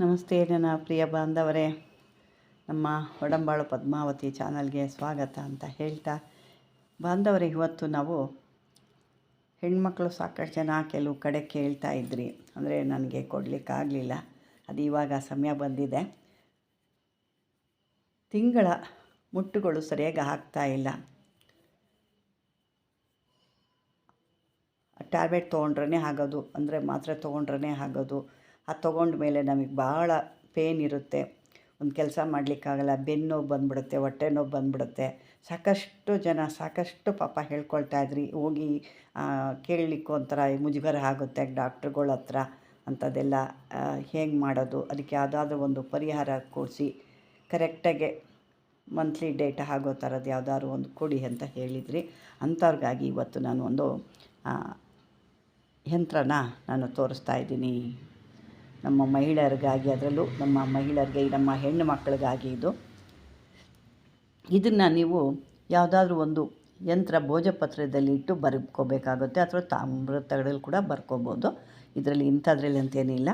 ನಮಸ್ತೆ ನನ್ನ ಪ್ರಿಯ ಬಾಂಧವರೇ. ನಮ್ಮ ಒಡಂಬಾಳು ಪದ್ಮಾವತಿ ಚಾನಲ್ಗೆ ಸ್ವಾಗತ ಅಂತ ಹೇಳ್ತಾ, ಬಾಂಧವರೇ, ಇವತ್ತು ನಾವು ಹೆಣ್ಮಕ್ಳು ಸಾಕಷ್ಟು ಜನ ಕೆಲವು ಕಡೆ ಕೇಳ್ತಾ ಇದ್ರಿ. ಅಂದರೆ ನನಗೆ ಕೊಡಲಿಕ್ಕಾಗಲಿಲ್ಲ. ಅದು ಇವಾಗ ಸಮಯ ಬಂದಿದೆ. ತಿಂಗಳ ಮುಟ್ಟುಗಳು ಸರಿಯಾಗಿ ಹಾಕ್ತಾ ಇಲ್ಲ. ಟ್ಯಾಬ್ಲೆಟ್ ತೊಗೊಂಡ್ರೇ ಆಗೋದು, ಅಂದರೆ ಮಾತ್ರೆ ತೊಗೊಂಡ್ರೇ ಆಗೋದು ಅದು ತೊಗೊಂಡ ಮೇಲೆ ನಮಗೆ ಭಾಳ ಪೇನ್ ಇರುತ್ತೆ. ಒಂದು ಕೆಲಸ ಮಾಡಲಿಕ್ಕಾಗಲ್ಲ ಬೆನ್ನು ನೋವು ಬಂದ್ಬಿಡುತ್ತೆ ಹೊಟ್ಟೆ ನೋವು ಬಂದ್ಬಿಡುತ್ತೆ. ಸಾಕಷ್ಟು ಜನ ಸಾಕಷ್ಟು ಪಾಪ ಹೇಳ್ಕೊಳ್ತಾ ಇದ್ರಿ. ಹೋಗಿ ಕೇಳಲಿಕ್ಕೂ ಒಂಥರ ಮುಜುಗರ ಆಗುತ್ತೆ ಡಾಕ್ಟ್ರುಗಳ ಹತ್ರ ಅಂಥದ್ದೆಲ್ಲ. ಹೇಗೆ ಮಾಡೋದು? ಅದಕ್ಕೆ ಯಾವುದಾದ್ರೂ ಒಂದು ಪರಿಹಾರ ಕೊಡಿಸಿ. ಕರೆಕ್ಟಾಗೆ ಮಂತ್ಲಿ ಡೇಟ್ ಆಗೋ ಥರದ್ದು ಯಾವುದಾದ್ರು ಒಂದು ಕೊಡಿ ಅಂತ ಹೇಳಿದ್ರಿ. ಅಂಥವ್ರಿಗಾಗಿ ಇವತ್ತು ನಾನು ಒಂದು ಯಂತ್ರನ ನಾನು ತೋರಿಸ್ತಾ ಇದ್ದೀನಿ. ನಮ್ಮ ಮಹಿಳೆಯರಿಗಾಗಿ ಅದರಲ್ಲೂ ನಮ್ಮ ಮಹಿಳೆಯರಿಗೆ, ನಮ್ಮ ಹೆಣ್ಣು ಮಕ್ಕಳಿಗಾಗಿ ಇದು. ಇದನ್ನು ನೀವು ಯಾವುದಾದ್ರೂ ಒಂದು ಯಂತ್ರ ಭೋಜಪತ್ರದಲ್ಲಿ ಇಟ್ಟು ಬರ್ಕೋಬೇಕಾಗುತ್ತೆ, ಅಥವಾ ತಾಮ್ರ ತಗಡಲ್ಲಿ ಕೂಡ ಬರ್ಕೋಬೋದು. ಇದರಲ್ಲಿ ಇಂಥದ್ರಲ್ಲಿ ಅಂತೇನಿಲ್ಲ.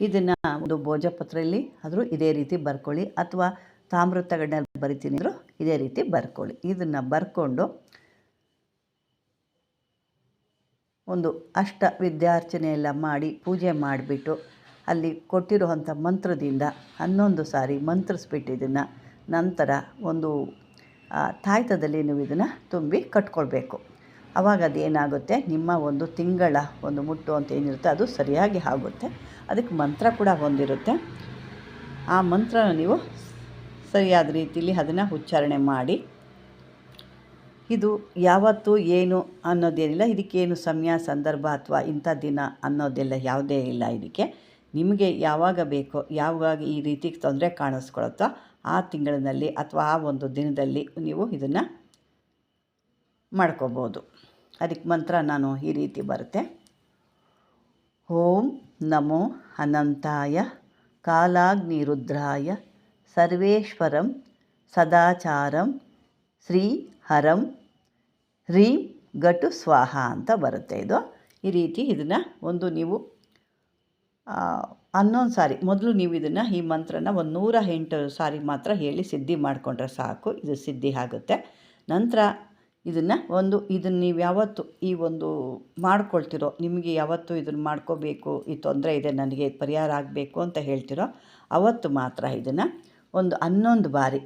ಇದನ್ನು ಒಂದು ಭೋಜಪತ್ರದಲ್ಲಿ ಆದರೂ ಇದೇ ರೀತಿ ಬರ್ಕೊಳ್ಳಿ, ಅಥವಾ ತಾಮ್ರ ತಗಡಿನಲ್ಲಿ ಬರಿತೀನಿ ಅಂದರೂ ಇದೇ ರೀತಿ ಬರ್ಕೊಳ್ಳಿ. ಇದನ್ನು ಬರ್ಕೊಂಡು ಒಂದು ಅಷ್ಟ ವಿದ್ಯಾರ್ಚನೆ ಎಲ್ಲ ಮಾಡಿ, ಪೂಜೆ ಮಾಡಿಬಿಟ್ಟು ಅಲ್ಲಿ ಕೊಟ್ಟಿರುವಂಥ ಮಂತ್ರದಿಂದ ಹನ್ನೊಂದು ಸಾರಿ ಮಂತ್ರಿಸ್ಬಿಟ್ಟು ಇದನ್ನು ನಂತರ ಒಂದು ತಾಯ್ತದಲ್ಲಿ ನೀವು ಇದನ್ನು ತುಂಬಿ ಕಟ್ಕೊಳ್ಬೇಕು. ಆವಾಗ ಅದೇನಾಗುತ್ತೆ ನಿಮ್ಮ ಒಂದು ತಿಂಗಳ ಒಂದು ಮುಟ್ಟು ಅಂತ ಏನಿರುತ್ತೆ, ಅದು ಸರಿಯಾಗಿ ಆಗುತ್ತೆ. ಅದಕ್ಕೆ ಮಂತ್ರ ಕೂಡ ಹೊಂದಿರುತ್ತೆ ಆ ಮಂತ್ರನ ನೀವು ಸರಿಯಾದ ರೀತಿಯಲ್ಲಿ ಅದನ್ನು ಉಚ್ಚಾರಣೆ ಮಾಡಿ. ಇದು ಯಾವತ್ತು ಏನು ಅನ್ನೋದೇನಿಲ್ಲ, ಇದಕ್ಕೇನು ಸಮಯ, ಸಂದರ್ಭ ಅಥವಾ ಇಂಥ ದಿನ ಅನ್ನೋದೆಲ್ಲ ಯಾವುದೇ ಇಲ್ಲ ಇದಕ್ಕೆ. ನಿಮಗೆ ಯಾವಾಗ ಬೇಕೋ, ಯಾವಾಗ ಈ ರೀತಿ ತೊಂದರೆ ಕಾಣಿಸ್ಕೊಳುತ್ತೋ ಆ ತಿಂಗಳಿನಲ್ಲಿ ಅಥವಾ ಆ ಒಂದು ದಿನದಲ್ಲಿ ನೀವು ಇದನ್ನು ಮಾಡ್ಕೋಬೋದು. ಅದಕ್ಕೆ ಮಂತ್ರ ನಾನು ಈ ರೀತಿ ಬರುತ್ತೆ. ಓಂ ನಮೋ ಅನಂತಾಯ ಕಾಲಾಗ್ನಿರುದ್ರಾಯ ಸರ್ವೇಶ್ವರಂ ಸದಾಚಾರಂ ಶ್ರೀ ಹರಂ ಹ್ರೀಂ ಗಟು ಸ್ವಾಹ ಅಂತ ಬರುತ್ತೆ ಇದು. ಈ ರೀತಿ ಇದನ್ನು ಒಂದು ನೀವು ಹನ್ನೊಂದು ಸಾರಿ. ಮೊದಲು ನೀವು ಇದನ್ನು ಈ ಮಂತ್ರನ ಒಂದು ನೂರ ಎಂಟು ಸಾರಿ ಮಾತ್ರ ಹೇಳಿ ಸಿದ್ಧಿ ಮಾಡಿಕೊಂಡ್ರೆ ಸಾಕು, ಇದು ಸಿದ್ಧಿ ಆಗುತ್ತೆ. ನಂತರ ಇದನ್ನು ಒಂದು ಇದನ್ನು ನೀವು ಯಾವತ್ತು ಈ ಒಂದು ಮಾಡ್ಕೊಳ್ತಿರೋ, ನಿಮಗೆ ಯಾವತ್ತು ಇದನ್ನು ಮಾಡ್ಕೋಬೇಕು, ಈ ತೊಂದರೆ ಇದೆ, ನನಗೆ ಪರಿಹಾರ ಆಗಬೇಕು ಅಂತ ಹೇಳ್ತಿರೋ, ಅವತ್ತು ಮಾತ್ರ ಇದನ್ನು ಒಂದು ಹನ್ನೊಂದು ಬಾರಿ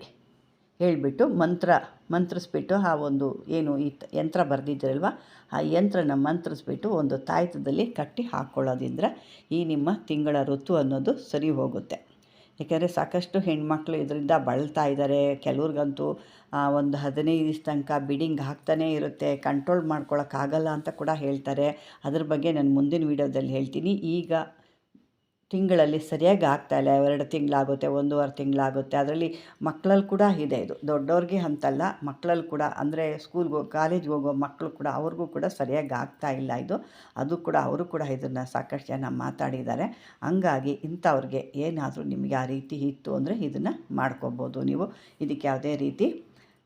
ಹೇಳಿಬಿಟ್ಟು ಮಂತ್ರ, ಮಂತ್ರಿಸ್ಬಿಟ್ಟು ಆ ಒಂದು ಏನು ಈ ಯಂತ್ರ ಬರೆದಿದ್ದೀರಲ್ವ ಆ ಯಂತ್ರನ ಮಂತ್ರಿಸ್ಬಿಟ್ಟು ಒಂದು ತಾಯ್ತದಲ್ಲಿ ಕಟ್ಟಿ ಹಾಕ್ಕೊಳ್ಳೋದ್ರಿಂದ ಈ ನಿಮ್ಮ ತಿಂಗಳ ಋತು ಅನ್ನೋದು ಸರಿ ಹೋಗುತ್ತೆ. ಏಕೆಂದರೆ ಸಾಕಷ್ಟು ಹೆಣ್ಮಕ್ಳು ಇದರಿಂದ ಬಳಲ್ತಾ ಇದ್ದಾರೆ ಕೆಲವ್ರಿಗಂತೂ ಒಂದು ಹದಿನೈದು ದಿವಸ ತನಕ ಬಿಡಿಂಗ್ ಆಗ್ತಾನೇ ಇರುತ್ತೆ. ಕಂಟ್ರೋಲ್ ಮಾಡ್ಕೊಳಕ್ಕಾಗಲ್ಲ ಅಂತ ಕೂಡ ಹೇಳ್ತಾರೆ. ಅದ್ರ ಬಗ್ಗೆ ನಾನು ಮುಂದಿನ ವೀಡಿಯೋದಲ್ಲಿ ಹೇಳ್ತೀನಿ. ಈಗ ತಿಂಗಳಲ್ಲಿ ಸರಿಯಾಗಿ ಆಗ್ತಾಯಿಲ್ಲ ಎರಡು ತಿಂಗಳಾಗುತ್ತೆ, ಒಂದೂವರೆ ತಿಂಗಳಾಗುತ್ತೆ. ಅದರಲ್ಲಿ ಮಕ್ಕಳಲ್ಲಿ ಕೂಡ ಇದೆ ಇದು. ದೊಡ್ಡವ್ರಿಗೆ ಅಂತಲ್ಲ ಮಕ್ಕಳಲ್ಲಿ ಕೂಡ ಅಂದರೆ ಸ್ಕೂಲ್ಗೆ ಕಾಲೇಜ್ಗೆ ಹೋಗೋ ಮಕ್ಕಳು ಕೂಡ ಅವ್ರಿಗೂ ಕೂಡ ಸರಿಯಾಗಿ ಆಗ್ತಾ ಇಲ್ಲ ಇದು. ಅದು ಕೂಡ ಅವರು ಕೂಡ ಇದನ್ನು ಸಾಕಷ್ಟು ಜನ ಮಾತಾಡಿದ್ದಾರೆ. ಹಂಗಾಗಿ ಇಂಥವ್ರಿಗೆ ಏನಾದರೂ ನಿಮಗೆ ಆ ರೀತಿ ಇತ್ತು ಅಂದರೆ ಇದನ್ನು ಮಾಡ್ಕೋಬೋದು ನೀವು. ಇದಕ್ಕೆ ಯಾವುದೇ ರೀತಿ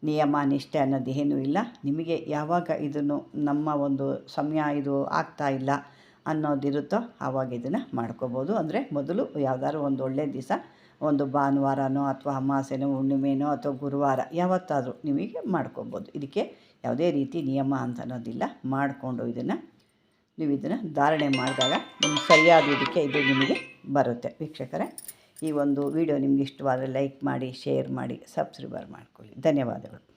ನಿಯಮ, ನಿಷ್ಠೆ ಅನ್ನೋದು ಏನೂ ಇಲ್ಲ. ನಿಮಗೆ ಯಾವಾಗ ಇದನ್ನು ನಮ್ಮ ಒಂದು ಸಮಯ ಇದು ಆಗ್ತಾ ಇಲ್ಲ ಅನ್ನೋದಿರುತ್ತೋ ಆವಾಗ ಇದನ್ನು ಮಾಡ್ಕೋಬೋದು. ಅಂದರೆ ಮೊದಲು ಯಾವ್ದಾದ್ರು ಒಂದು ಒಳ್ಳೆ ದಿವಸ, ಒಂದು ಭಾನುವಾರನೋ ಅಥವಾ ಅಮಾವಾಸ್ಯೆನೋ ಹುಣ್ಣಿಮೆನೋ ಅಥವಾ ಗುರುವಾರ ಯಾವತ್ತಾದರೂ ನಿಮಗೆ ಮಾಡ್ಕೋಬೋದು. ಇದಕ್ಕೆ ಯಾವುದೇ ರೀತಿ ನಿಯಮ ಅಂತ ಅನ್ನೋದಿಲ್ಲ. ಮಾಡಿಕೊಂಡು ಇದನ್ನು ನೀವು ಇದನ್ನು ಧಾರಣೆ ಮಾಡಿದಾಗ ನಿಮ್ಗೆ ಸರಿಯಾದ ಇದಕ್ಕೆ ಇದು ನಿಮಗೆ ಬರುತ್ತೆ. ವೀಕ್ಷಕರೇ, ಈ ಒಂದು ವಿಡಿಯೋ ನಿಮಗೆ ಇಷ್ಟವಾದರೆ ಲೈಕ್ ಮಾಡಿ, ಶೇರ್ ಮಾಡಿ, ಸಬ್ಸ್ಕ್ರೈಬರ್ ಮಾಡ್ಕೊಳ್ಳಿ. ಧನ್ಯವಾದಗಳು.